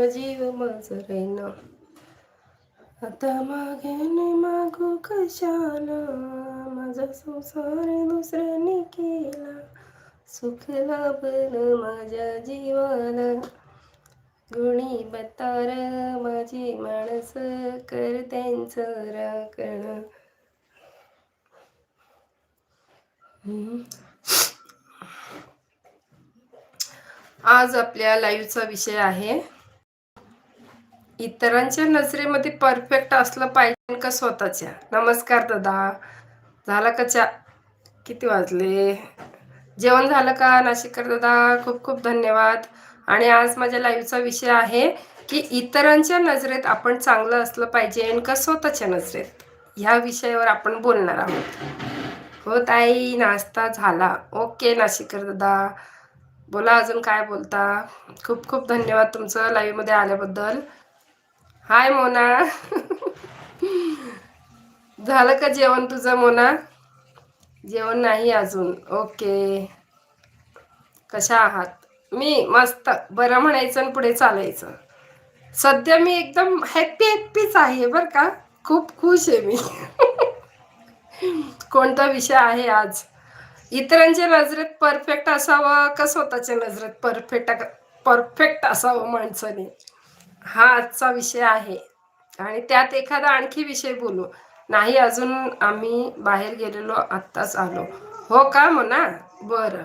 राहीन जीव माझा राहीन आता मागे नाही मागू कशाला? माझा संसार दुसऱ्याने केला. सुख लाभल माझ्या जीवाला. गुणी बतार माझी माणस कर त्यांचं राखण. आज आपल्या लाईव्हचा विषय आहे इतरांच्या नजरेमध्ये परफेक्ट असलं पाहिजे का स्वतःच्या? नमस्कार दादा. झाला का चा किती वाजले? जेवण झालं का नाशिककर दादा? खूप खूप धन्यवाद. आणि आज माझ्या लाईव्हचा विषय आहे की इतरांच्या नजरेत आपण चांगलं असलं पाहिजे का स्वतःच्या नजरेत? ह्या विषयावर आपण बोलणार आहोत. हो ताई नाश्ता झाला. ओके नाशिककर दादा. बोला अजून काय बोलता? खूप खूप धन्यवाद तुमचं लाईव्हमध्ये आल्याबद्दल. हाय मोना. झालं का जेवण तुझं मोना? जेवण नाही अजून. ओके. कशा आहात? मी मस्त. बरं म्हणायचं आणि पुढे चालायचं. सध्या मी एकदम हॅप्पी हॅप्पीच आहे बरं का. खूप खुश आहे मी. कोणता विषय आहे आज? इतरांच्या नजरेत परफेक्ट असावं का स्वतःच्या नजरेत परफेक्ट परफेक्ट असावं माणसाने? हा आजचा विषय आहे. आणि त्यात एखादा आणखी विषय बोलू. नाही अजून आम्ही बाहेर गेलेलो आत्ताच आलो. हो का म्हणा बरं.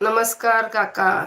नमस्कार काका.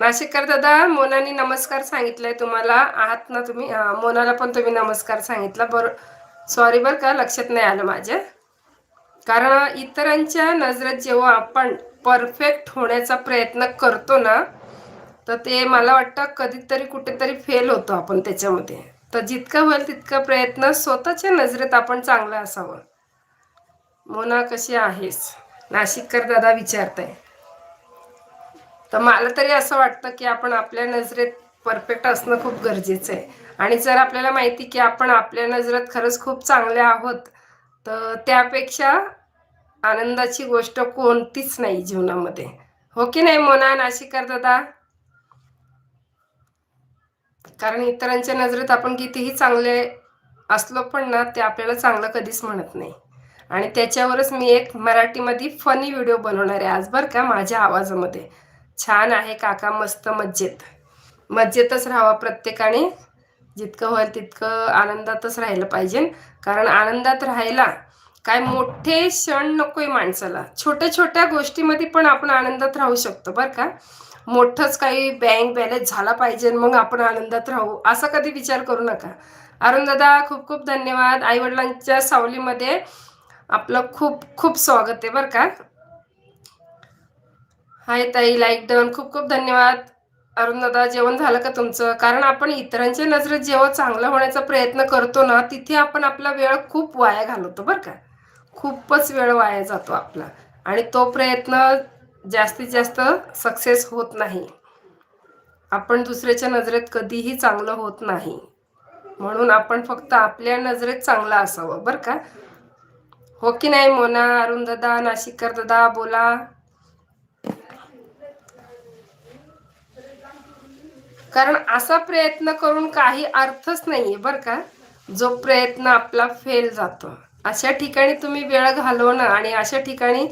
नाशिककर दादा मोनानी नमस्कार सांगितलंय तुम्हाला. आहात ना तुम्ही? मोनाला पण तुम्ही नमस्कार सांगितला. बरं. सॉरी बरं का लक्षात नाही आलं माझ्या. कारण इतरांच्या नजरेत जेव्हा आपण परफेक्ट होण्याचा प्रयत्न करतो ना तर ते मला वाटतं कधीतरी कुठेतरी फेल होतो आपण त्याच्यामध्ये. तर जितका होईल तितका प्रयत्न स्वतःच्या नजरेत आपण चांगलं असावं. मोना कशी आहेस? नाशिककर दादा विचारताय. तर मला तरी असं वाटतं की आपण आपल्या नजरेत परफेक्ट असणं खूप गरजेचं आहे. आणि जर आपल्याला माहिती की आपण आपल्या नजरेत खरंच खूप चांगले आहोत तर त्यापेक्षा आनंदाची गोष्ट कोणतीच नाही जीवनामध्ये. हो की नाही मोना नाशिककर दादा? कारण इतरांच्या नजरेत आपण कितीही चांगले असलो पण ना ते आपल्याला चांगलं कधीच म्हणत नाही. आणि त्याच्यावरच मी एक मराठीमध्ये फनी व्हिडिओ बनवणार आहे आज बरं का माझ्या आवाजामध्ये. छान आहे काका मस्त मज्जेत. मज्जेतच राहावा प्रत्येकाने. जितकं होईल तितकं आनंदातच राहिलं पाहिजे. कारण आनंदात राहायला काय मोठे क्षण नकोय माणसाला. छोट्या छोट्या गोष्टीमध्ये पण आपण आनंदात राहू शकतो बरं का. मोठंच काही बँक बॅलन्स झाला पाहिजे मग आपण आनंदात राहू असा कधी विचार करू नका. अरुण दादा खूप खूप धन्यवाद. आईवडिलांच्या सावलीमध्ये आपलं खूप खूप स्वागत आहे बरं का. हाय ताई लाईक डन खूप खूप धन्यवाद. अरुण दादा जेवण झालं का तुमचं? कारण आपण इतरांच्या नजरेत जेव्हा चांगलं होण्याचा प्रयत्न करतो ना तिथे आपण आपला वेळ खूप वाया घालवतो बरं का. खूपच वेळ वाया जातो आपला. आणि तो प्रयत्न जास्तीत जास्त सक्सेस होत नाही. आपण दुसऱ्याच्या नजरेत कधीही चांगलं होत नाही. म्हणून आपण फक्त आपल्या नजरेत चांगलं असावं बरं का? हो की नाही मोना अरुण दादा नाशिककर दादा बोला. कारण असा प्रयत्न करून काही अर्थच नाहीये बरं का? जो प्रयत्न आपला फेल जातो. अशा ठिकाणी तुम्ही वेळ घालवणं आणि अशा ठिकाणी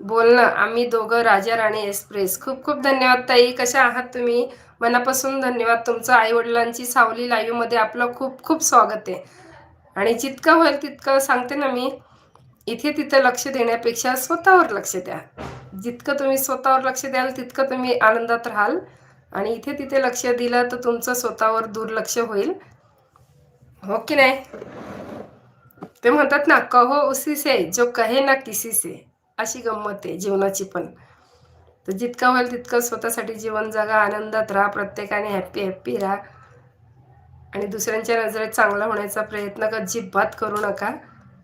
बोल ना. आम्ही दोघं राजा राणी एक्सप्रेस खूप खूप धन्यवाद ताई. कशा आहात तुम्ही? मनापासून धन्यवाद. तुमचं आईवडिलांची सावली लाईव्हमध्ये आपलं खूप खूप स्वागत आहे. आणि जितकं होईल तितकं सांगते ना मी इथे तिथं लक्ष देण्यापेक्षा स्वतःवर लक्ष द्या. जितकं तुम्ही स्वतःवर लक्ष द्याल तितकं तुम्ही आनंदात राहाल. आणि इथे तिथे लक्ष दिलं तर तुमचं स्वतःवर दुर्लक्ष होईल. हो की नाही? ते म्हणतात ना कहो उसी से जो कहे ना किसी से. अशी गंमत आहे जीवनाची पण. तर जितकं होईल तितकं स्वतःसाठी जीवन जगा आनंदात राहा प्रत्येकाने हॅप्पी हॅप्पी राहा. आणि दुसऱ्यांच्या नजरेत चांगला होण्याचा प्रयत्न अजिबात करू नका.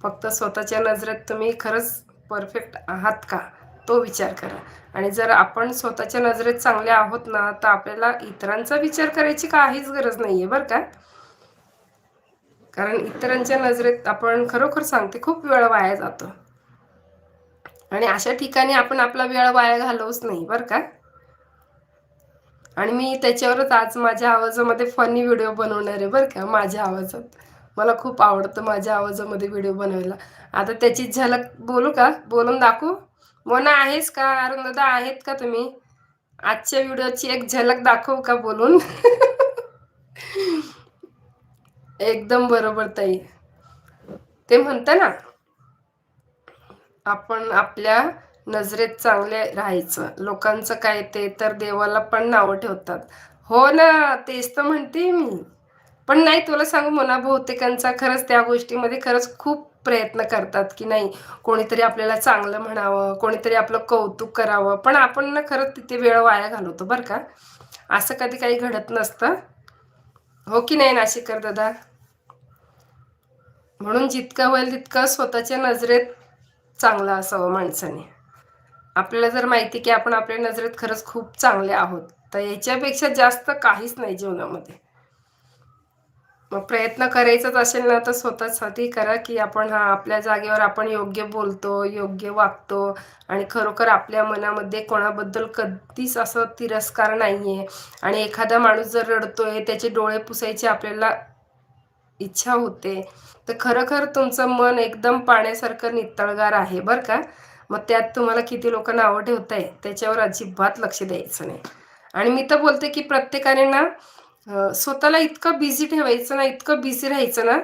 फक्त स्वतःच्या नजरेत तुम्ही खरंच परफेक्ट आहात का तो विचार करा. आणि जर आपण स्वतःच्या नजरेत चांगले आहोत ना तर आपल्याला इतरांचा विचार करायची काहीच गरज नाही आहे बरं का. कारण इतरांच्या नजरेत आपण खरोखर सांगते खूप वेळ वाया जातो. आणि अशा ठिकाणी आपण आपला वेळ वाया घालवूच नाही बरं का? आणि मी त्याच्यावरच आज माझ्या आवाजामध्ये फनी व्हिडिओ बनवणार आहे बरं का? माझ्या आवाजात. मला खूप आवडतं माझ्या आवाजामध्ये व्हिडिओ बनवायला. आता त्याची झलक बोलू का? बोलून दाखवू? मोना आहेस का? अरुण दादा आहेत का तुम्ही? आजच्या व्हिडिओची एक झलक दाखवू का बोलून? एकदम बरोबर ताई. ते म्हणतं ना आपण आपल्या नजरेत चांगले राहायचं. लोकांचं काय ते तर देवाला पण नावं ठेवतात. हो ना तेच तर म्हणते मी. पण नाही तुला सांगू म्हणा बहुतेकांचा खरंच त्या गोष्टीमध्ये खरंच खूप प्रयत्न करतात की नाही कोणीतरी आपल्याला चांगलं म्हणावं कोणीतरी आपलं कौतुक करावं. पण आपण ना खरंच तिथे वेळ वाया घालवतो बरं का. असं कधी काही घडत नसतं. हो की नाही नाशिककर दादा? म्हणून जितकं होईल तितकं स्वतःच्या नजरेत चांगलं असावं माणसाने. आपल्याला जर माहिती की आपण आपल्या नजरेत खरंच खूप चांगले आहोत तर याच्यापेक्षा जास्त काहीच नाही जीवनामध्ये. मग प्रयत्न करायचाच असेल ना तर स्वतःसाठी करा की आपण हा आपल्या जागेवर आपण योग्य बोलतो योग्य वागतो आणि खरोखर आपल्या मनामध्ये कोणाबद्दल कधीच असं तिरस्कार नाही आहे आणि एखादा माणूस जर रडतोय त्याचे डोळे पुसायचे आपल्याला इच्छा होते. तर खरोखर तुमचं मन एकदम पाण्यासारखं नितळगार आहे बरं का? मग त्यात तुम्हाला किती लोकांना आवड ठेवत आहे त्याच्यावर अजिबात लक्ष द्यायचं नाही. आणि मी तर बोलते की प्रत्येकाने ना स्वतःला इतकं बिझी ठेवायचं ना इतकं बिझी राहायचं ना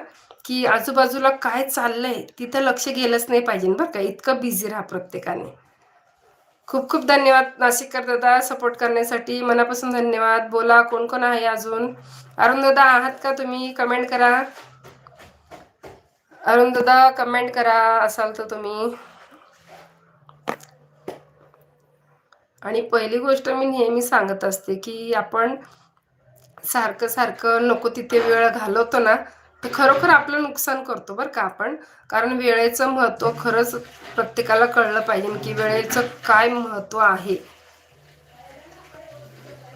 की आजूबाजूला काय चाललंय तिथं लक्ष गेलंच नाही पाहिजे बरं का? इतकं बिझी राहा प्रत्येकाने. खूप खूप धन्यवाद नाशिककर दादा सपोर्ट करण्यासाठी. मनापासून धन्यवाद. बोला कोण कोण आहे अजून? अरुण दादा आहात का तुम्ही? कमेंट करा. अरुण दादा कमेंट करा असाल तर तुम्ही. आणि पहिली गोष्ट मी नेहमी सांगत असते की आपण सारखं सारखं नको तिथे वेळ घालवतो ना तर खरोखर आपलं नुकसान करतो बरं का आपण. कारण वेळेचं महत्त्व खरंच प्रत्येकाला कळलं पाहिजे की वेळेचं काय महत्त्व आहे.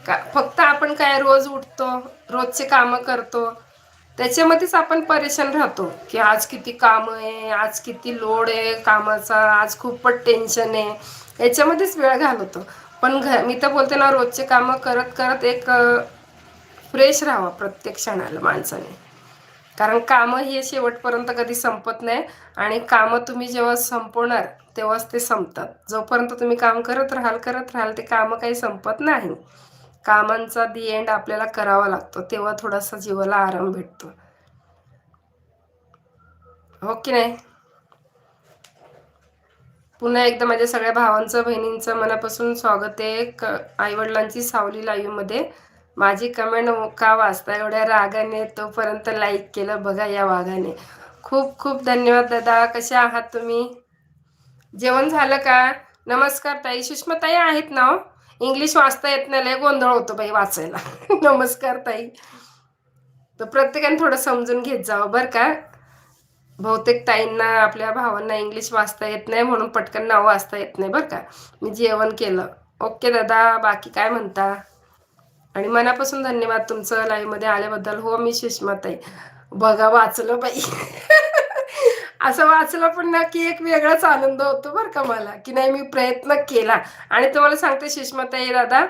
का फक्त आपण काय रोज उठतो रोजचे कामं करतो त्याच्यामध्येच आपण परेशान राहतो की आज किती काम आहे आज किती लोड आहे कामाचा आज खूपच टेन्शन आहे. याच्यामध्येच वेळ घालवतो. पण घ मी तर बोलते ना रोजचे कामं करत करत एक फ्रेश राहावा प्रत्येक क्षणाला माणसाने. कारण कामं ही शेवटपर्यंत कधी संपत नाही आणि कामं तुम्ही जेव्हा संपवणार तेव्हाच ते संपतात. जोपर्यंत तुम्ही काम करत राहाल करत राहाल ते कामं काही संपत नाही. कामांचा दी एंड आपल्याला करावा लागतो तेव्हा थोडासा जीवाला आराम भेटतो. हो की नाही? पुन्हा एकदा माझ्या सगळ्या भावांचं बहिणींचं मनापासून स्वागत आहे. क आईवडिलांची सावली लाईव्हमध्ये माझी कमेंट का वाचता एवढ्या रागाने तोपर्यंत लाईक केलं बघा या वाघाने. खूप खूप धन्यवाद दादा. कसे आहात तुम्ही? जेवण झालं का? नमस्कार ताई. सुषमाताई आहेत ना हो? इंग्लिश वाचता येत नाही. लय गोंधळ होतो बाई वाचायला. नमस्कार ताई. तर प्रत्येकाने थोडं समजून घेत जावं बरं का? बहुतेक ताईंना आपल्या भावांना इंग्लिश वाचता येत नाही म्हणून पटकन नाव वाचता येत नाही बरं का? मी जेवण केलं. ओके दादा. बाकी काय म्हणता? आणि मनापासून धन्यवाद तुमचं लाईव्हमध्ये आल्याबद्दल. हो मी सुषमाताई. बघा वाचलं बाई. असं वाचलं पण ना की एक वेगळाच आनंद होतो बरं का मला की नाही मी प्रयत्न केला. आणि तुम्हाला सांगते सुषमाताई दादा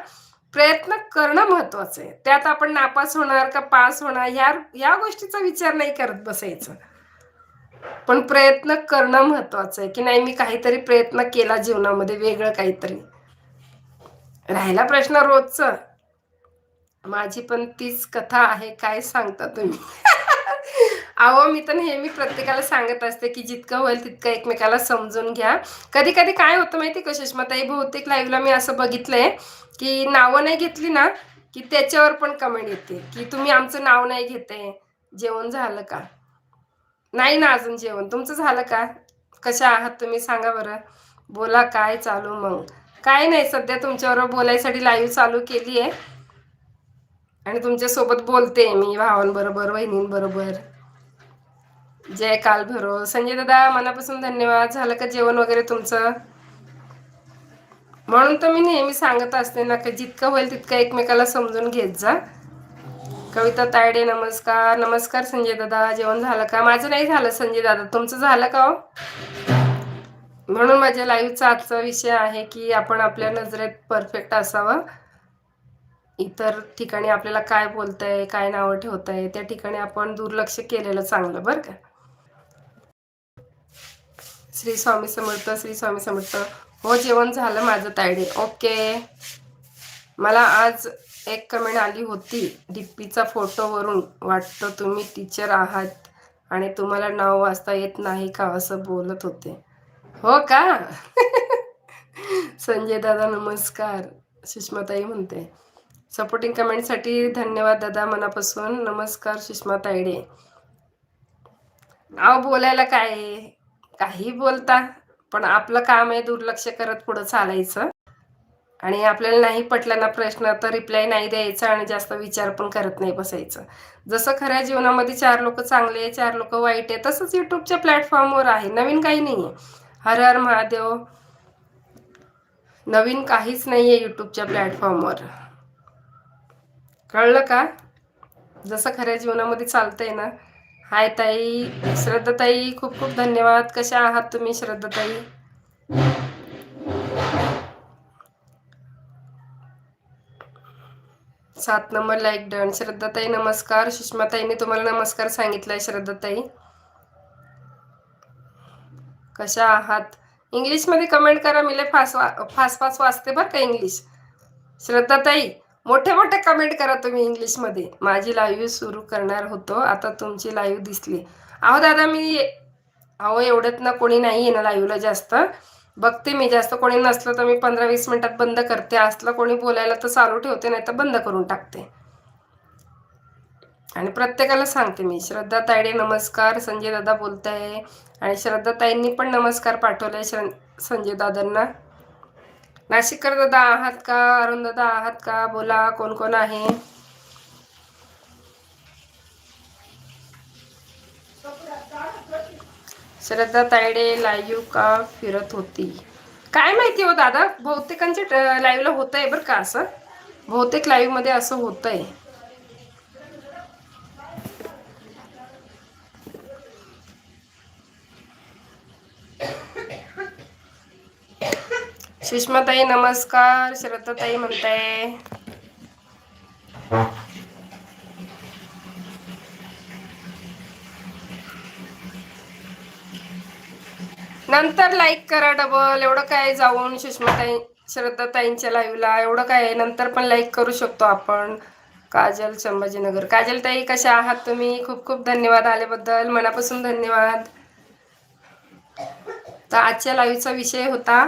प्रयत्न करणं महत्वाचं आहे. त्यात आपण नापास होणार का पास होणार ह्या या गोष्टीचा विचार नाही करत बसायचं. पण प्रयत्न करणं महत्वाचं आहे की नाही मी काहीतरी प्रयत्न केला जीवनामध्ये वेगळं काहीतरी. राहिला प्रश्न रोजच. माझी पण तीच कथा आहे काय सांगता तुम्ही? अहो मी तर नेहमी प्रत्येकाला सांगत असते की जितकं होईल तितकं एकमेकाला समजून घ्या. कधी कधी काय होतं माहिती का सुषमाताई? बहुतेक लाईव्हला मी असं बघितलंय की नावं नाही घेतली ना की त्याच्यावर पण कमेंट येते की तुम्ही आमचं नाव नाही घेते. जेवण झालं का? नाही ना अजून जेवण. तुमचं झालं का? कशा आहात तुम्ही? सांगा बरं. बोला काय चालू मग? काय नाही सध्या तुमच्याबरोबर बोलायसाठी लाईव्ह चालू केली आहे आणि तुमच्यासोबत बोलते मी भावांबरोबर बहिणींबरोबर जय काल भरो. संजय दादा मनापासून धन्यवाद. झालं का जेवण वगैरे तुमचं? म्हणून तर मी नेहमी सांगत असते ना का जितकं होईल तितकं एकमेकाला समजून घेत जा. कविता तायडे नमस्कार. नमस्कार संजय दादा. जेवण झालं का? माझं नाही झालं संजय दादा. तुमचं झालं का हो? म्हणून माझ्या लाईव्हचा आजचा विषय आहे की आपण आपल्या नजरेत परफेक्ट असावं. इतर ठिकाणी आपल्याला काय बोलतंय काय नावं आहे त्या ठिकाणी आपण दुर्लक्ष केलेलं चांगलं बरं का? श्री स्वामी समर्थ श्री स्वामी समर्थ. हो जेवण झालं माझं तायडे ओके. मला आज एक कमेंट आली होती. डिप्पीचा फोटोवरून वाटतं तुम्ही टीचर आहात आणि तुम्हाला नाव वाचता येत नाही का असं बोलत होते. हो का? संजय दादा नमस्कार. सुषमाताई म्हणते. सपोर्टिंग कमेंटसाठी धन्यवाद दादा मनापासून. नमस्कार सुषमा तायडे. अहो बोलायला काय आहे? काही बोलता पण आपलं काम आहे दुर्लक्ष करत पुढं चालायचं. आणि आपल्याला नाही पटला ना प्रश्न तर रिप्लाय नाही द्यायचा आणि जास्त विचार पण करत नाही बसायचं. जसं खऱ्या जीवनामध्ये चार लोक चांगले आहे चार लोक वाईट आहे तसंच युट्यूबच्या प्लॅटफॉर्मवर आहे. नवीन काही नाही आहे. हर हर महादेव. नवीन काहीच नाही आहे यूट्यूबच्या प्लॅटफॉर्मवर कळलं का? जसं खऱ्या जीवनामध्ये चालतंय ना. हाय ताई श्रद्धाताई खूप खूप धन्यवाद. कशा आहात तुम्ही श्रद्धाताई? सात नंबर लाईक डन. श्रद्धाताई नमस्कार. सुषमाताईने तुम्हाला नमस्कार सांगितलाय श्रद्धाताई. कशा आहात? इंग्लिशमध्ये कमेंट करा मी लय फास्ट वा फास फास्ट वाचते बरं का इंग्लिश. श्रद्धाताई मोठे मोठे कमेंट करा तुम्ही इंग्लिशमध्ये माझी लाईव्ह सुरू करणार होतो. आता तुमची लाईव्ह दिसली. अहो दादा मी अहो एवढ्यात ना कोणी नाही आहे ना लाईव्हला जास्त. बघते मी. जास्त कोणी नसलं तर मी पंधरा वीस मिनिटात बंद करते. असलं कोणी बोलायला तर चालू ठेवते नाही तर बंद करून टाकते. आणि प्रत्येकाला सांगते मी. श्रद्धा तायडे नमस्कार. संजय दादा बोलताय. आणि श्रद्धा ताईंनी पण नमस्कार पाठवले श्र संजय दादांना. नाशिककर दादा आहात का? अरुण दादा आहात का? बोला कोण कोण आहे? श्रद्धा तायडे लाईव्ह का फिरत होती? काय माहिती हो दादा? बहुतेकांच्या लाईव्हला होत आहे बरं का असं? बहुतेक लाईव्हमध्ये असं होतंय. सुषमाताई नमस्कार. श्रद्धाताई म्हणताय. नंतर लाईक करा डबल एवढं काय जाऊन सुषमाताई श्रद्धाताईंच्या लाईव्हला एवढं काय आहे? नंतर पण लाईक करू शकतो आपण. काजल संभाजीनगर. काजलताई कशा आहात तुम्ही? खूप खूप धन्यवाद आल्याबद्दल. मनापासून धन्यवाद. तर आजच्या लाईव्हचा विषय होता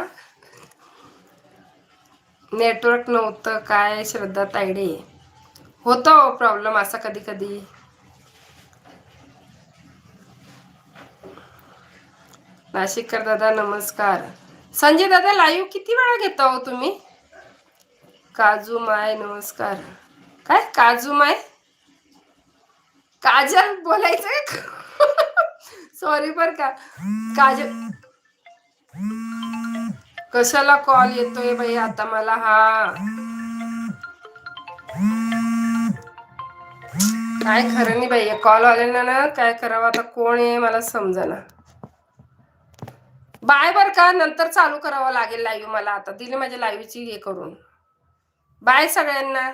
नेटवर्क नव्हतं काय श्रद्धा तायडे होतो हो प्रॉब्लेम असा कधी कधी नाशिककर दादा नमस्कार. संजय दादा लाईव्ह किती वेळा घेता हो तुम्ही? काजू माय नमस्कार. काय? काजू माय? काजल बोलायचं सॉरी बर का. काजल कशाला कॉल येतोय बाई आता मला हा? काय खरं नाही बाई कॉल आलेला ना काय करावं आता कोण आहे मला समजना. बाय बर का नंतर चालू करावं लागेल लाईव्ह मला आता दिली माझ्या लाईव्हची हे करून. बाय सगळ्यांना.